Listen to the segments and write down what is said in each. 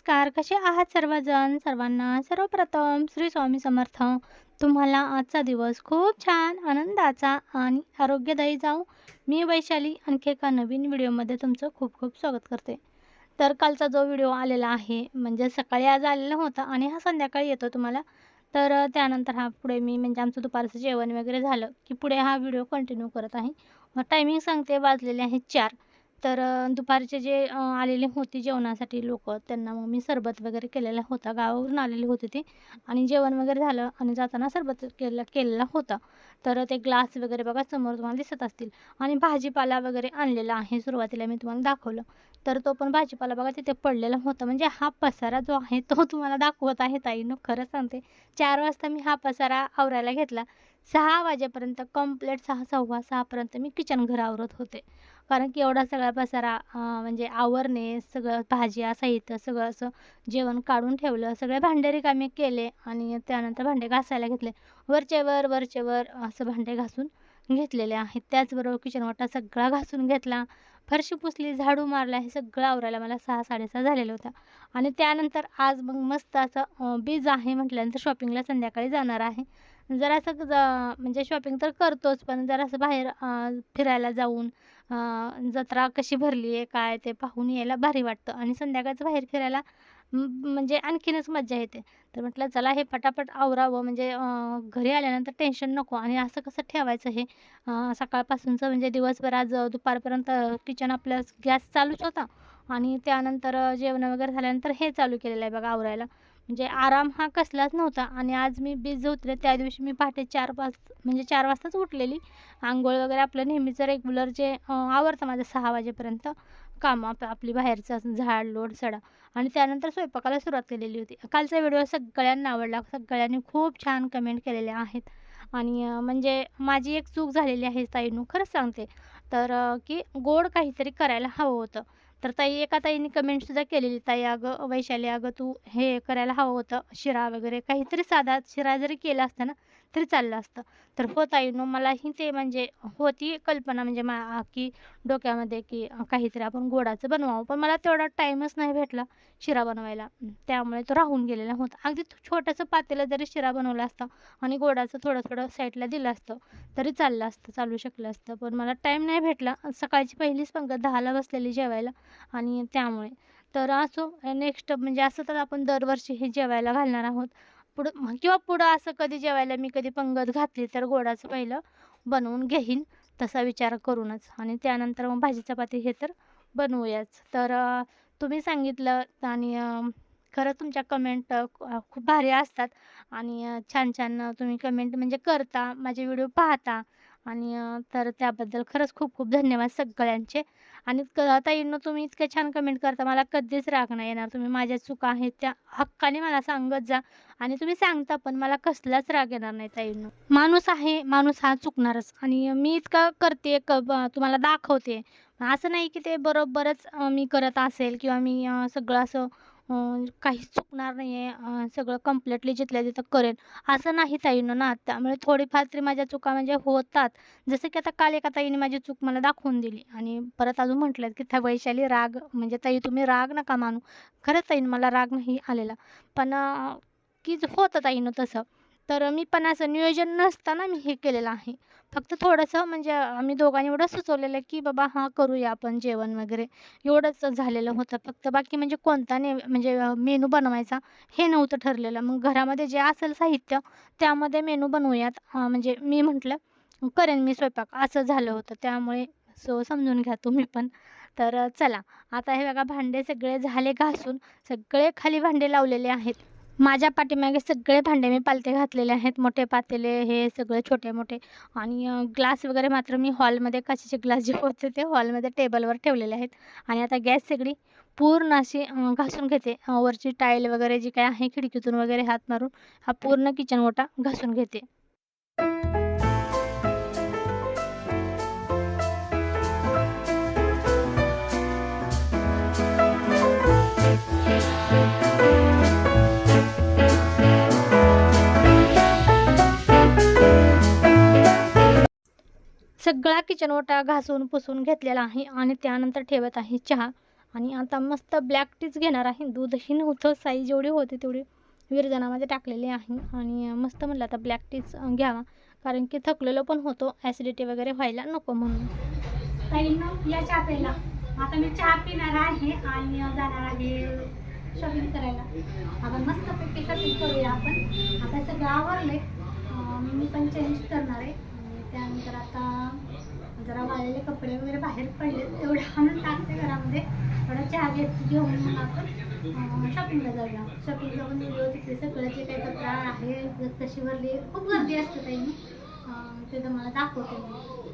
नमस्कार. कसे आहात सर्वजण? सर्वांना सर्वप्रथम श्री स्वामी समर्थ. तुम्हाला आजचा दिवस खूप छान आनंदाचा आणि आरोग्यदायी जाऊ मी वैशाली आणखी एका नवीन व्हिडिओमध्ये तुमचं खूप खूप स्वागत करते. तर कालचा जो व्हिडिओ आलेला आहे म्हणजे सकाळी आज आलेला होता आणि हा संध्याकाळी येतो तुम्हाला. तर त्यानंतर हा पुढे मी म्हणजे आमचं दुपारचं जेवण वगैरे झालं की पुढे हा व्हिडिओ कंटिन्यू करत आहे. टायमिंग सांगते वाजलेले आहेत चार. तर दुपारचे जे आलेले होते जेवणासाठी लोक त्यांना मग मी सरबत वगैरे केलेला होता. गावावरून आलेले होते ते. आणि जेवण वगैरे झालं आणि जाताना सरबत केला केलेला होता. तर ते ग्लास वगैरे बघा समोर तुम्हाला दिसत असतील. आणि भाजीपाला वगैरे आणलेला आहे सुरुवातीला मी तुम्हाला दाखवलं. तर तो पण भाजीपाला बघा तिथे पडलेला होता. म्हणजे हा पसारा जो आहे तो तुम्हाला दाखवत आहे ताईनं खरं सांगते. चार वाजता मी हा पसारा आवरायला घेतला. सहा वाजेपर्यंत कंप्लेट सहा सव्वा सहापर्यंत मी किचन घर आवरत होते. कारण की एवढा सगळा पसारा म्हणजे आवरणे सगळं भाज्या साहित्य सगळं असं जेवण काढून ठेवलं सगळे भांडे रिकामे केले आणि त्यानंतर भांडे घासायला घेतले. वरचेवर वरचेवर असं भांडे घासून घेतलेले आहेत. त्याचबरोबर किचन वाटा सगळा घासून घेतला. फरशी पुसली झाडू मारला हे सगळं आवरायला मला सहा साडेसहा झालेलं होतं आणि त्यानंतर आज मग मस्त असं बीज आहे म्हटल्यानंतर शॉपिंगला संध्याकाळी जाणार आहे. जरासं ज म्हणजे शॉपिंग तर करतोच पण जरासं बाहेर फिरायला जाऊन जत्रा कशी भरली आहे काय ते पाहून यायला भारी वाटतं. आणि संध्याकाळचं बाहेर फिरायला म- म्हणजे आणखीनच मज्जा येते. तर म्हटलं चला हे पटापट आवरावं. म्हणजे घरी आल्यानंतर टेन्शन नको. आणि असं कसं ठेवायचं हे? सकाळपासूनचं म्हणजे दिवसभर आज दुपारपर्यंत किचन आपलं गॅस चालूच होता. आणि त्यानंतर अं, जेवण वगैरे झाल्यानंतर हे चालू केलेलं आहे बघा आवरायला. म्हणजे आराम हा कसलाच नव्हता. आणि आज मी बीज उतरे त्या दिवशी मी पहाटे चार पाच म्हणजे चार वाजताच उठलेली. आंघोळ वगैरे आपलं नेहमीचं रेग्युलर जे आवडतं आवरतं माझं सहा वाजेपर्यंत कामं आप आपली बाहेरचं झाड लोड सडा. आणि त्यानंतर स्वयंपाकाला सुरुवात केलेली होती. कालचा व्हिडिओ सगळ्यांना आवडला. सगळ्यांनी खूप छान कमेंट केलेल्या आहेत. आणि म्हणजे माझी एक चूक झालेली आहे ताईनू खरंच सांगते. तर की गोड काहीतरी करायला हवं होतं. तर ताई एका ताईने कमेंटसुद्धा केलेली ताई अगं वैशाली अगं तू हे करायला हवं होतं शिरा वगैरे काहीतरी साधा शिरा जरी केला असता ना तरी चाललं असतं. तर हो ताईनो मलाही ते म्हणजे होती कल्पना म्हणजे मा की डोक्यामध्ये की काहीतरी आपण गोडाचं बनवावं. पण मला तेवढा टाईमच नाही भेटला शिरा बनवायला. त्यामुळे तो राहून गेलेला होता. अगदी छोटंसं पातेला जरी शिरा बनवला असता आणि गोडाचं थोडं थोडं साईडला दिलं असतं तरी चाललं असतं चालू शकलं असतं. पण मला टाईम नाही भेटला. सकाळची पहिलीच पंगत दहाला बसलेली जेवायला आणि त्यामुळे. तर असो नेक्स्ट म्हणजे असं तर आपण दरवर्षी हे जेवायला घालणार आहोत. पुढं किंवा पुढं असं कधी जेवायला मी कधी पंगत घातली तर गोडाचं पहिलं बनवून घेईन तसा विचार करूनच. आणि त्यानंतर मग भाजी चपाती हे तर बनवूयाच. तर तुम्ही सांगितलं आणि खरं तुमच्या कमेंट खूप भारी असतात. आणि छान छान तुम्ही कमेंट म्हणजे करता माझे व्हिडिओ पाहता. आणि तर त्याबद्दल खरंच खूप खूप धन्यवाद सगळ्यांचे. आणि क ताईंनो तुम्ही इतकं छान कमेंट करता मला कधीच राग नाही येणार. तुम्ही माझ्या चुका आहेत त्या हक्काने मला सांगत जा. आणि तुम्ही सांगता पण मला कसलाच राग येणार नाही ताईंनो. माणूस आहे माणूस हा चुकणारच. आणि मी इतकं करते क तुम्हाला दाखवते. असं नाही की ते बरोबरच मी करत असेल किंवा मी सगळं असं काहीच चुकणार नाही आहे सगळं कम्प्लिटली जिथल्या तिथं करेन. असं नाही ताईनं ना. त्यामुळे थोडीफार तरी माझ्या चुका म्हणजे होतात. जसं की आता काल एका ताईने माझी चूक मला दाखवून दिली. आणि परत अजून म्हटलं की त्या वैशाली राग म्हणजे ताई तुम्ही राग नका मानू. खरंच ताईनं मला राग नाही आलेला. पण की होतं ताईनं तसं. तर मी पण असं नियोजन नसताना मी हे केलेलं आहे. फक्त थोडंसं म्हणजे आम्ही दोघांनी एवढं सुचवलेलं की बाबा हां करूया आपण जेवण वगैरे. एवढंच झालेलं होतं. फक्त बाकी म्हणजे कोणता ने म्हणजे मेनू बनवायचा हे नव्हतं ठरलेलं. मग घरामध्ये जे असेल साहित्य त्यामध्ये मेनू बनवूयात. म्हणजे मी म्हटलं करेन मी स्वयंपाक. असं झालं होतं. त्यामुळे सो समजून घ्या तुम्ही पण. तर चला आता हे बघा भांडे सगळे झाले घासून. सगळे खाली भांडे लावलेले आहेत. माझ्या पाठीमागे सगळे भांडे मी पालते घातलेले आहेत मोठे पातेले हे सगळे छोटे मोठे. आणि ग्लास वगैरे मात्र मी हॉलमध्ये काचेचे ग्लास जे होते ते हॉलमध्ये टेबलवर ठेवलेले आहेत. आणि आता गॅस सगळी पूर्ण अशी घासून घेते. वरची टाईल वगैरे जी काय आहे खिडकीतून वगैरे हात मारून हा पूर्ण किचन ओटा घासून घेते. सगळा किचन ओटा घासून पुसून घेतलेला आहे आणि त्यानंतर ठेवत आहे चहा. आणि आता मस्त ब्लॅक टीच घेणार आहे. दूधही नव्हतं साई जेवढी होती तेवढी विरजनामध्ये टाकलेली आहे. आणि मस्त म्हटलं आता ब्लॅक टीच घ्यावा. कारण की थकलेलो पण होतो ॲसिडिटी वगैरे व्हायला नको म्हणून. या चहा प्यायला. आता मी चहा पिणार आहे आणि जाणार आहे शॉपिंग करायला. आपण मस्त पैकी शॉपिंग करूया आपण. आता सगळं आवरले मी पण चेंज करणार आहे. त्यानंतर आता जरा वाळलेले कपडे वगैरे बाहेर पडले तेवढे आणून टाकते घरामध्ये. थोडा चहा घेत घेऊन मग आपण शॉपिंगला जाऊया. शॉपिंग जाऊन गेलो तिथे सगळं जे काही जत्रा आहे जर कशी भरली खूप गर्दी असते त्यांनी अं, ते तुम्हाला दाखवते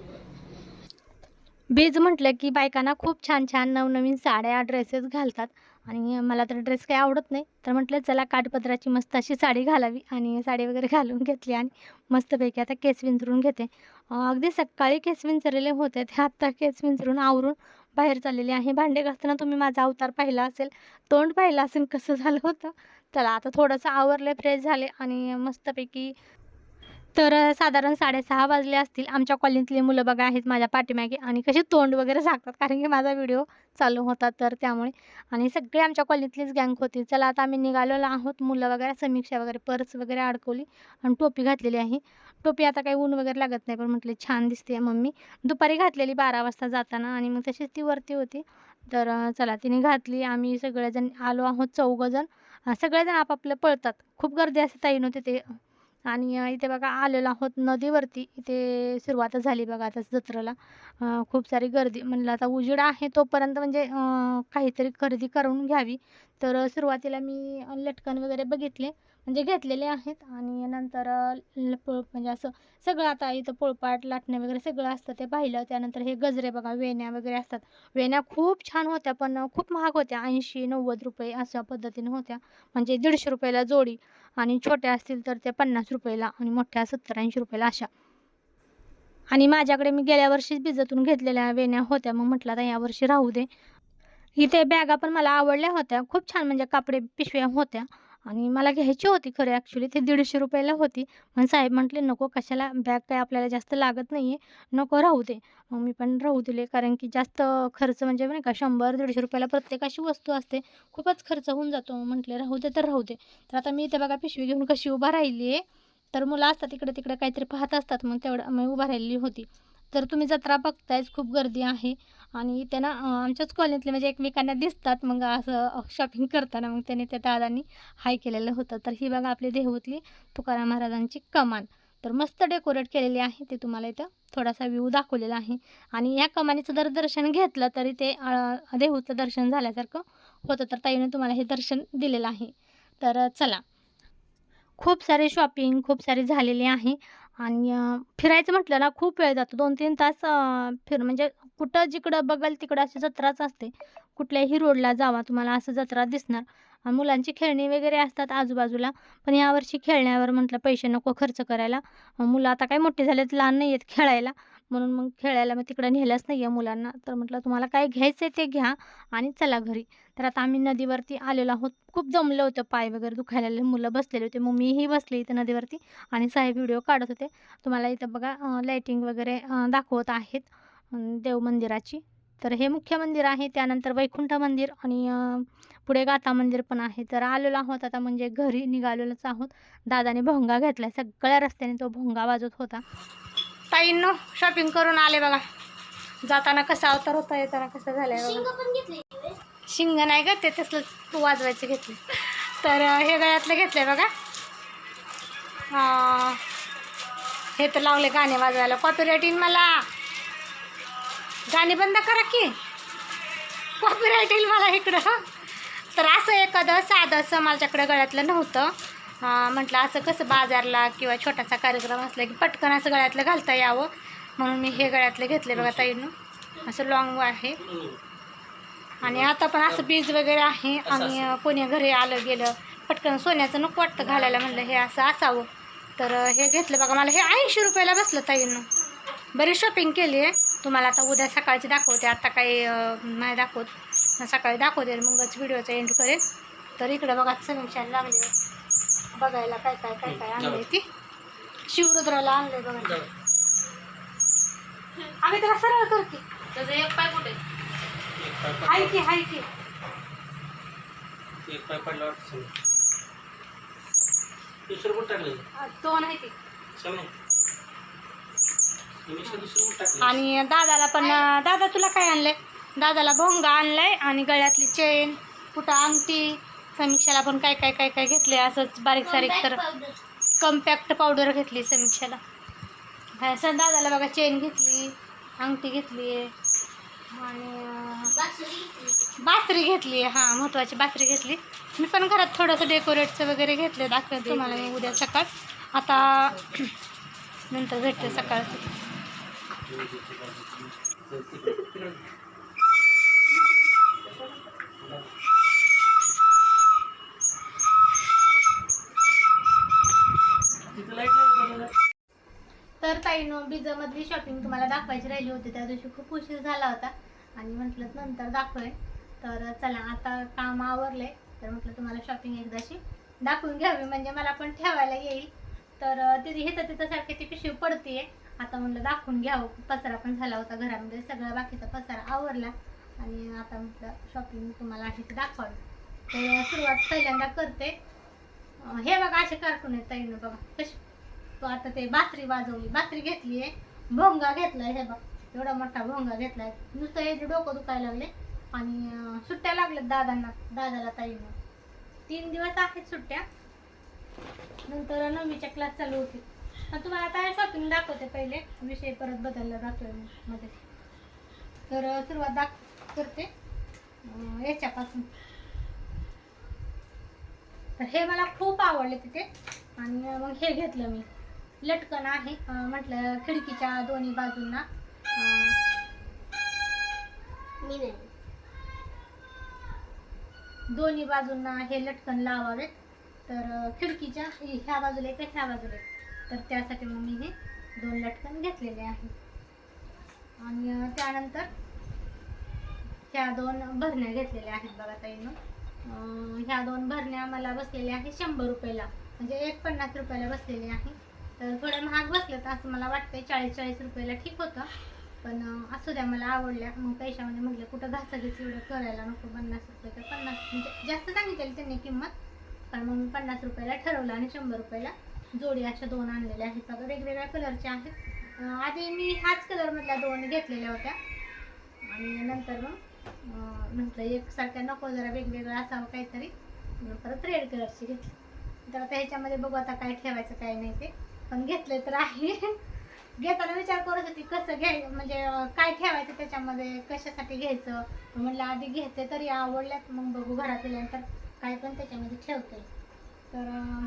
बीज म्हटलं की बायकांना खूप छान छान नवनवीन साड्या ड्रेसेस घालतात. आणि मला तर ड्रेस काही आवडत नाही. तर म्हटलं चला काठपदराची मस्त अशी साडी घालावी. आणि साडी वगैरे घालून घेतली आणि मस्तपैकी आता केस विंचरून घेते. अगदी सकाळी केस विंचरलेले होते. ते आत्ता केस विंचरून आवरून बाहेर चाललेले आहे. भांडे घासताना तुम्ही माझा अवतार पाहिला असेल तोंड पाहिलं असेल कसं झालं होतं. चला आता थोडंसं आवरले फ्रेश झाले आणि मस्तपैकी तर साधारण साडेसहा वाजले असतील. आमच्या कॉलनीतली मुलं बघा आहेत माझ्या पाठीमागे आणि कशी तोंड वगैरे सांगतात कारण की माझा व्हिडिओ चालू होता तर त्यामुळे. आणि सगळे आमच्या कॉलनीतलीच गँग होती. चला आता आम्ही निघालेलो आहोत. मुलं वगैरे समीक्षा वगैरे पर्स वगैरे अडकवली आणि टोपी घातलेली आहे. टोपी आता काही ऊन वगैरे लागत नाही पण म्हटले छान दिसते मम्मी. दुपारी घातलेली बारा वाजता जाताना आणि मग तशीच ती वरती होती. तर चला तिने घातली. आम्ही सगळेजण आलो आहोत चौघजण. सगळेजण आपापलं पळतात. खूप गर्दी असते ताई नव्हते ते आणि इथे बघा आलेलो आहोत नदीवरती. इथे सुरुवात झाली बघा आता जत्रेला. खूप सारी गर्दी म्हणलं आता उजेड आहे तोपर्यंत म्हणजे काहीतरी खरेदी करून घ्यावी. तर सुरुवातीला मी लटकन वगैरे बघितले. म्हणजे घेतलेले आहेत. आणि नंतर ल- पोळ म्हणजे असं सगळं आता इथं पोळपाट लाटणे वगैरे सगळं असतं ते पाहिलं. त्यानंतर हे गजरे बघा वेण्या वगैरे असतात. वेण्या खूप छान होत्या पण खूप महाग होत्या. ऐंशी नव्वद रुपये अशा पद्धतीने होत्या. म्हणजे दीडशे रुपयाला जोडी. आणि छोट्या असतील तर त्या पन्नास रुपयाला आणि मोठ्या सत्तर ऐंशी रुपयाला अशा. आणि माझ्याकडे मी गेल्या वर्षीच बिजातून घेतलेल्या वेण्या होत्या. मग म्हटलं आता यावर्षी राहू दे. इथे बॅगा पण मला आवडल्या होत्या. खूप छान म्हणजे कापडे पिशव्या होत्या. आणि मला घ्यायची होती खरं ॲक्च्युली ते दीडशे रुपयाला होती. पण साहेब म्हटले नको कशाला? बॅग काय आपल्याला जास्त लागत नाही आहे नको राहू दे. मग मी पण राहू दिले. कारण की जास्त खर्च म्हणजे नाही का शंभर दीडशे रुपयाला प्रत्येकाशी वस्तू असते. खूपच खर्च होऊन जातो. म्हटले राहू दे तर राहू दे. तर आता मी इथे बघा पिशवी घेऊन कशी उभा राहिली आहे तर मुलं असतात इकडे तिकडे काहीतरी पाहत असतात. मग तेवढं मी उभा राहिलेली होती. तर तुम्ही जत्रा बघतायच खूप गर्दी आहे. आणि त्यांना आमच्याच कॉलनीतले म्हणजे एकमेकांना दिसतात. मग असं शॉपिंग करताना मग त्याने त्या दादांनी हाय केलेलं होतं. तर ही बघा आपली देहूतली तुकाराम महाराजांची कमान. तर मस्त डेकोरेट केलेली आहे. ते तुम्हाला इथं थोडासा व्ह्यू दाखवलेला आहे. आणि या कमानीचं जर दर्शन घेतलं तरी ते देहूचं दर्शन झाल्यासारखं होतं. तर ताईने तुम्हाला हे दर्शन दिलेलं आहे. तर चला. खूप सारे शॉपिंग खूप सारी झालेली आहे. आणि फिरायचं म्हटलं ना खूप वेळ जातो. दोन तीन तास फिर म्हणजे कुठं जिकडं बघाल तिकडं अशी जत्राच असते. कुठल्याही रोडला जावा तुम्हाला असं जत्रा दिसणार. आणि मुलांची खेळणी वगैरे असतात आजूबाजूला पण यावर्षी खेळण्यावर म्हटलं पैसे नको खर्च करायला. मुलं आता काय मोठे झालेत लहान नाही आहेत खेळायला. म्हणून मग खेळायला मग तिकडं नेलंच नाही आहे मुलांना. तर म्हटलं तुम्हाला काय घ्यायचं आहे ते घ्या आणि चला घरी. तर आता आम्ही नदीवरती आलेलो आहोत. खूप जमलं होतं पाय वगैरे दुखायला. मुलं बसलेले होते. मग मीही बसले इथं नदीवरती आणि साहेब व्हिडिओ काढत होते. तुम्हाला इथं बघा लाईटिंग वगैरे दाखवत आहेत. देव मंदिराची. तर हे मुख्य मंदिर आहे. त्यानंतर वैकुंठ मंदिर आणि पुढे गाथा मंदिर पण आहे. तर आलेलो आहोत आता म्हणजे घरी निघालेलोच आहोत. दादाने भोंगा घेतला सगळ्या रस्त्याने तो भोंगा वाजत होता. ताईंनो शॉपिंग करून आले बघा. जाताना कसा अवतार होता येताना कसं झालंय बघा. शिंग नाही का ते तसलं वाजवायचं घेतलं. तर हे गळ्यातलं घेतलंय बघा. अं, हे तर लावले गाणे वाजवायला. कॉपीराईट येईल मला. गाणे बंद करा की. कॉपीराईट येईल मला इकडं. तर असं एखादं साधं असं माझ्याकडं गळ्यातलं नव्हतं. म्हटलं असं कसं बाजारला किंवा छोटासा कार्यक्रम असला की पटकन असं गळ्यातलं घालता यावं. म्हणून मी हे गळ्यातलं घेतले बघा ताईनं. असं लॉंग आहे. आणि आता पण असं बीज वगैरे आहे आणि कोणी घरी आलं गेलं पटकन सोन्याचं नको वाटतं घालायला म्हणलं हे असं असावं. तर हे घेतलं बघा मला हे ऐंशी रुपयाला बसलं ताईनं. बरीच शॉपिंग केली आहे. तुम्हाला आता उद्या सकाळची दाखवते आता काही नाही दाखवत. सकाळी दाखवते मगच व्हिडिओचा एंड करेल तर इकडं बघा समीक्षाला लागले. बघायला काय काय काय काय आणलंय ती. शिवरुद्राला आणलंय बघा. आम्ही त्याला सरळ कर की त्याचा एक पाय कुठे? हाय की हाय की. एक पाय पडला वाटतं दुसरं कुठं टाकलं ती कुठं टाकलं आणि दादाला पण दादा तुला काय आणलंय? दादाला भोंगा आणलाय आणि गळ्यातली चेन कुठं अंगठी समीक्षाला पण काय काय काय काय घेतले असंच बारीक सारीक तर कम्पॅक्ट पावडर घेतली समीक्षाला. हा, असं दादाला बघा चेन घेतली अंगठी घेतली आणि अं, बासरी घेतली. हा महत्वाची बासरी घेतली. मी पण घरात थोडंसं डेकोरेटचं वगैरे घेतलं दाखवते तुम्हाला मी उद्या सकाळ. आता नंतर भेटते सकाळचं तिथं लाइट नाही बघायला तर बिजामधली शॉपिंग तुम्हाला दाखवायची राहिली होती त्या दिवशी खूप उशीर झाला होता. आणि म्हटलं नंतर दाखवेन. तर चला आता काम आवरलंय. तर म्हटलं तुम्हाला शॉपिंग एकदाशी दाखवून घ्यावी म्हणजे मला पण ठेवायला येईल. तर अं, तिथे हिथं तिथं सारखी ती पिशवी पडतीये. आता म्हटलं दाखवून घ्यावं. पसारा पण झाला होता घरामध्ये सगळा बाकीचा पसारा आवरला. आणि आता म्हटलं शॉपिंग तुम्हाला अशी ती दाखवावी. तर सुरुवात पहिल्यांदा करते. हे बघा असे कार्टून आहेत ताईनं बघा कशी आता ते बासरी वाजवली. बासरी घेतली आहे भोंगा घेतलाय हे बघ. एवढा मोठा भोंगा घेतलाय. नुसतं हे डोकं दुखायला लागले आणि सुट्ट्या लागल्यात दादांना दादाला ताईनं. तीन दिवस आहेत सुट्ट्या. नंतर नववीच्या क्लास चालू होती. तुम्हाला आता शॉपिंग दाखवते पहिले. विषय परत बदलला जातोयमध्ये. तर सुरुवात दाख करते. याच्यापासून. तर हे मला खूप आवडले तिथे. आणि मग हे घेतलं मी. लटकन आहे. म्हटलं खिडकीच्या दोन्ही बाजूंना. अं, दोन्ही बाजूंना हे लटकन लावावेत. तर खिडकीच्या ह्या बाजूला एक ह्या बाजूला एक. तर त्यासाठी मग मी हे दोन लटकन घेतलेले आहेत आणि त्यानंतर ह्या दोन भरण्या घेतलेल्या आहेत बघा ताईनं. ह्या दोन भरण्या मला बसलेल्या आहेत शंभर रुपयाला. म्हणजे एक पन्नास रुपयाला बसलेली आहे तर थोडं महाग बसलं तर असं मला वाटतंय चाळीस चाळीस रुपयाला ठीक होतं. पण असू द्या मला आवडल्या. मग पैशामध्ये म्हटलं कुठं घासाघीस एवढं करायला नको पन्नास रुपये तर पन्नास. म्हणजे जास्त सांगितलेली त्यांनी किंमत. पण मग मी पन्नास रुपयाला ठरवलं आणि शंभर रुपयाला जोडी अशा दोन आणलेल्या आहेत. बघा वेगवेगळ्या कलरच्या आहेत. आधी मी ह्याच कलरमधल्या दोन घेतलेल्या होत्या. आणि नंतर मग म्हटलं एकसारख्या नको जरा वेगवेगळं असावं काहीतरी. परत रेड कलरची घेतली. तर आता ह्याच्यामध्ये बघू आता काय ठेवायचं काय नाही ते. पण घेतले तर आहे. घेताना विचार करत होती कसं घ्याय म्हणजे काय ठेवायचं त्याच्यामध्ये कशासाठी घ्यायचं? म्हटलं म्हणलं आधी घेते तरी आवडल्यात मग बघू घरात गेल्यानंतर काय पण त्याच्यामध्ये ठेवते. तर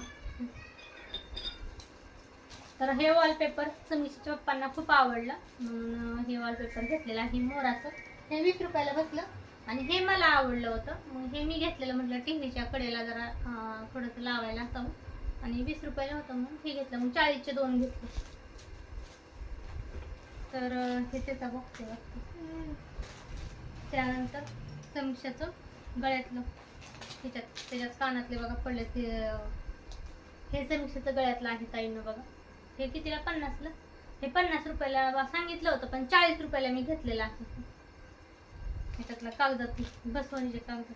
तर हे वॉलपेपर समीशच्या पप्पांना खूप आवडलं. म्हणून हे वॉलपेपर घेतलेलं आहे मोराचं. हे वीस रुपयाला बसलं. आणि हे मला आवडलं होतं. मग हे मी घेतलेलं म्हटलं टीव्हीच्या कडेला जरा थोडंसं लावायला असावं आणि वीस रुपयाला होतं मग हे घेतलं. मग चाळीसचे दोन घेतले. तर हे त्याचा बघते वाटतं त्यानंतर समीक्षाचं गळ्यातलं. त्याच्यात त्याच्यात कानातले बघा पडले ते हे समीक्षाचं गळ्यातलं आहे ताईनं बघा. हे कितीला? पन्नासला. हे पन्नास रुपयाला बा- सांगितलं होतं पण चाळीस रुपयाला मी घेतलेलं आहे. ह्याच्यातला कागदात बसवणीचे कागद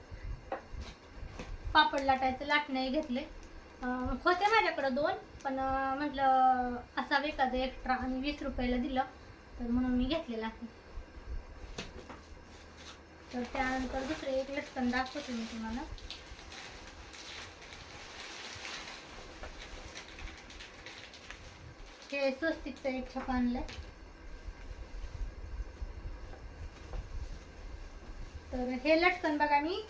पापड लाटायचं लाटणंही घेतले होते माझ्याकडं दोन पण म्हटलं असावं एखादं एक्स्ट्रा आणि वीस रुपयाला दिलं तर म्हणून मी घेतलेलं आहे. तर त्यानंतर दुसरे एक लटकन दाखवते मी तुम्हाला. हे स्वस्तिकचं एक छप आणलंय. तर हे लटकन बघा मी.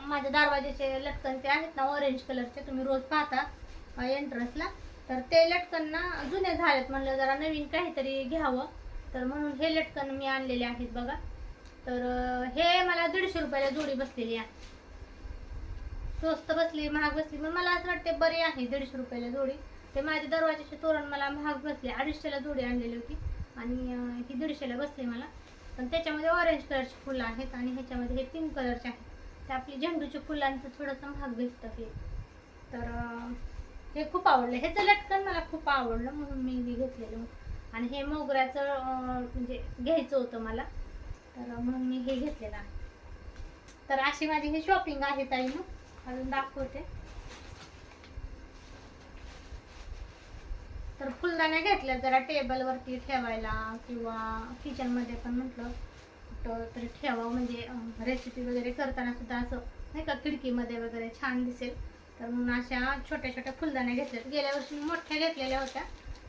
माझ्या दरवाजाचे लटकन ते आहेत ना ऑरेंज कलरचे तुम्ही रोज पाहता एंट्रन्सला तर ते लटकन ना जुने झालेत म्हणलं जरा नवीन काहीतरी घ्यावं. तर म्हणून हे लटकन मी आणलेले आहेत बघा. तर हे मला दीडशे रुपयाला जोडी बसलेली आहे. स्वस्त बसली महाग बसली. मग मला असं वाटते बरी आहे दीडशे रुपयाला जोडी. ते माझे दरवाजाचे तोरण मला महाग बसले. अडीचशेला जोडी आणलेली होती. आणि ही दीडशेला बसली मला. पण त्याच्यामध्ये ऑरेंज कलरची फुलं आहेत आणि ह्याच्यामध्ये हे पिंक कलरचे आहेत. ते आपली झेंडूच्या फुलांचं थोडंसं महाग भेटतं हे तर हे खूप आवडलं. ह्याचं लटकन मला खूप आवडलं म्हणून मी मी घेतलेलं आणि हे मोगऱ्याचं म्हणजे घ्यायचं होतं मला. तर म्हणून मी हे घेतलेलं आहे. तर अशी माझी ही शॉपिंग आहे ताई मग अजून दाखवते. तर फुलदाण्या घेतल्या जरा टेबलवरती ठेवायला किंवा किचनमध्ये पण म्हटलं कुठं तरी ठेवावं. म्हणजे रेसिपी वगैरे करताना सुद्धा असं नाही का खिडकीमध्ये वगैरे छान दिसेल. तर म्हणून अशा छोट्या छोट्या फुलदाण्या घेतल्यात. गेल्या वर्षी मी मोठ्या घेतलेल्या होत्या.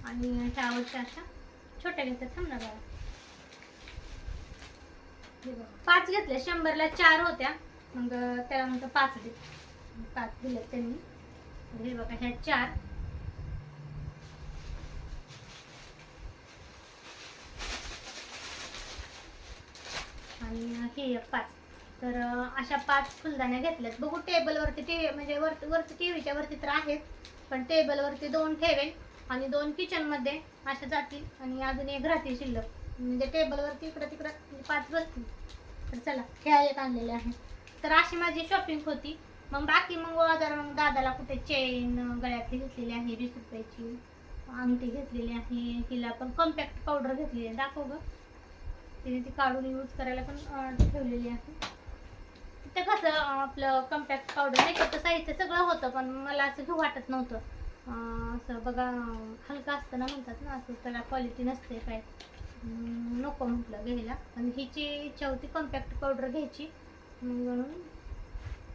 आणि ह्या वर्षी अशा छोट्या घेतल्या थांबणार बघा हे बघ, पाच घेतल्या. शंभरला चार होत्या. मग त्याला म्हणतो पाच दे पाच दिले त्यांनी. हे बघा ह्या चार. आणि हे एक पाच. तर अशा पाच फुलदाण्या घेतल्यात. बघू टेबलवरती टी म्हणजे वरती वरती टी व्हीच्या वरती तर आहेत पण टेबलवरती दोन ठेवेल आणि दोन किचनमध्ये अशा जातील आणि अजून एक राहतील शिल्लक. म्हणजे टेबलवरती इकडं तिकडं पाच बसतील. तर चला ह्या एक आणलेल्या आहे तर अशी माझी शॉपिंग होती. मग बाकी मग जर मग दादाला कुठे चेन गळ्यातली घेतलेली आहे वीस रुपयाची अंगठी घेतलेली आहे हिला पण कॉम्पॅक्ट पावडर घेतलेली आहे. दाखव गं. तिने ती काढून यूज करायला पण ठेवलेली आहे. ते कसं आपलं कॉम्पॅक्ट पावडर नाही मेकअपचं साहित्य सगळं होतं पण मला असं घेऊ वाटत नव्हतं. असं बघा हलकं हलका असतं ना म्हणतात ना असं त्याला क्वालिटी नसते काय. नको म्हटलं घ्यायला. आणि हिची इच्छा होती कॉम्पॅक्ट पावडर घ्यायची. म्हणून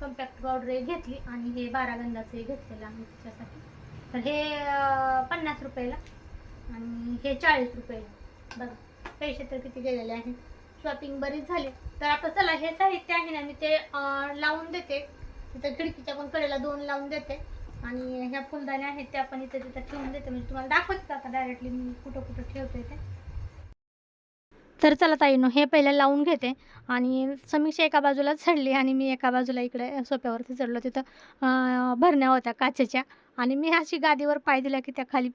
कॉम्पॅक्ट पावडर एक घेतली आणि हे बारा गंधाचं घेतलेलं आहे तिच्यासाठी. तर हे पन्नास रुपयाला आणि हे चाळीस रुपयाला. बघा. पैसे तर किती गेलेले आहेत? शॉपिंग बरीच झाली. तर आता चला हे साहित्य आहे ना मी ते लावून देते. तिथं खिडकीच्या पण कडेला दोन लावून देते. आणि ह्या फुलदाण्या आहेत त्या पण इथे तिथं ठेवून देते. म्हणजे तुम्हाला दाखवते आता डायरेक्टली मी कुठं कुठं ठेवते ते. तर चला ताईनो हे पहिले लावून घेते. आणि समीक्षा एका बाजूला चढली आणि मी एका बाजूला इकडे सोप्यावरती चढलो. तिथं भरण्या होत्या काचेच्या. आणि मी अशी गादीवर पाय दिला की त्या खाली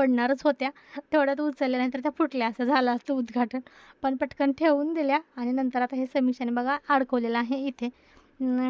पडणारच होत्या. तेवढ्यात उचलल्या नाहीतर त्या फुटल्या. असं झालं असतं उद्घाटन. पण पटकन ठेवून दिल्या आणि नंतर आता हे समीक्षाने बघा अडकवलेलं आहे इथे.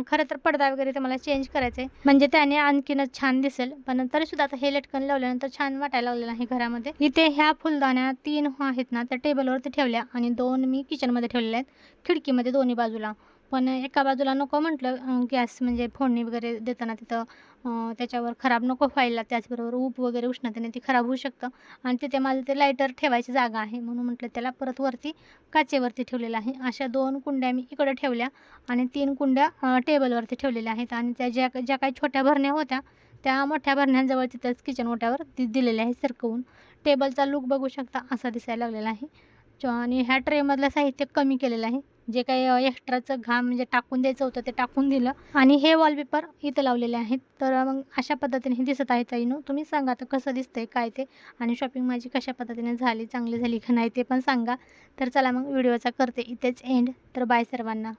खरं तर पडदा वगैरे ते मला चेंज करायचं आहे म्हणजे त्याने आणखीनच छान दिसेल. पण तरीसुद्धा आता हे लटकन लावल्यानंतर छान वाटायला लागलेलं आहे घरामध्ये. इथे ह्या फुलदाण्या तीन आहेत ना त्या टेबलवरती ठेवल्या आणि दोन मी किचनमध्ये ठेवलेल्या आहेत. खिडकीमध्ये दोन्ही बाजूला. पण एका बाजूला नको म्हटलं गॅस म्हणजे फोडणी वगैरे देताना तिथं त्याच्यावर खराब नको व्हायला त्याचबरोबर उप वगैरे उष्णतेने ती खराब होऊ शकतं. आणि तिथे माझं ते लायटर ठेवायची जागा आहे म्हणून म्हटलं त्याला परत वरती काचेवरती ठेवलेलं आहे. अशा दोन कुंड्या मी इकडं ठेवल्या आणि तीन कुंड्या टेबलवरती ठेवलेल्या आहेत. आणि त्या ज्या ज्या काही छोट्या भरण्या होत्या त्या मोठ्या भरण्यांजवळ तिथंच किचन ओट्यावर ती दिलेल्या आहे सरकवून. टेबलचा लुक बघू शकता असा दिसायला लागलेला आहे. आणि ह्या ट्रेमधलं साहित्य कमी केलेलं आहे. जे काही एक्स्ट्राचं घाम म्हणजे टाकून द्यायचं होतं ते टाकून दिलं. आणि हे वॉलपेपर इथं लावलेले आहेत. तर मग अशा पद्धतीने हे दिसत आहे ताईनो तुम्ही सांगा तर कसं दिसतंय काय ते? आणि शॉपिंग माझी कशा पद्धतीने झाली चांगली झाली का नाही ते पण सांगा. तर चला मग व्हिडिओचा करते इथेच एंड तर बाय सर्वांना.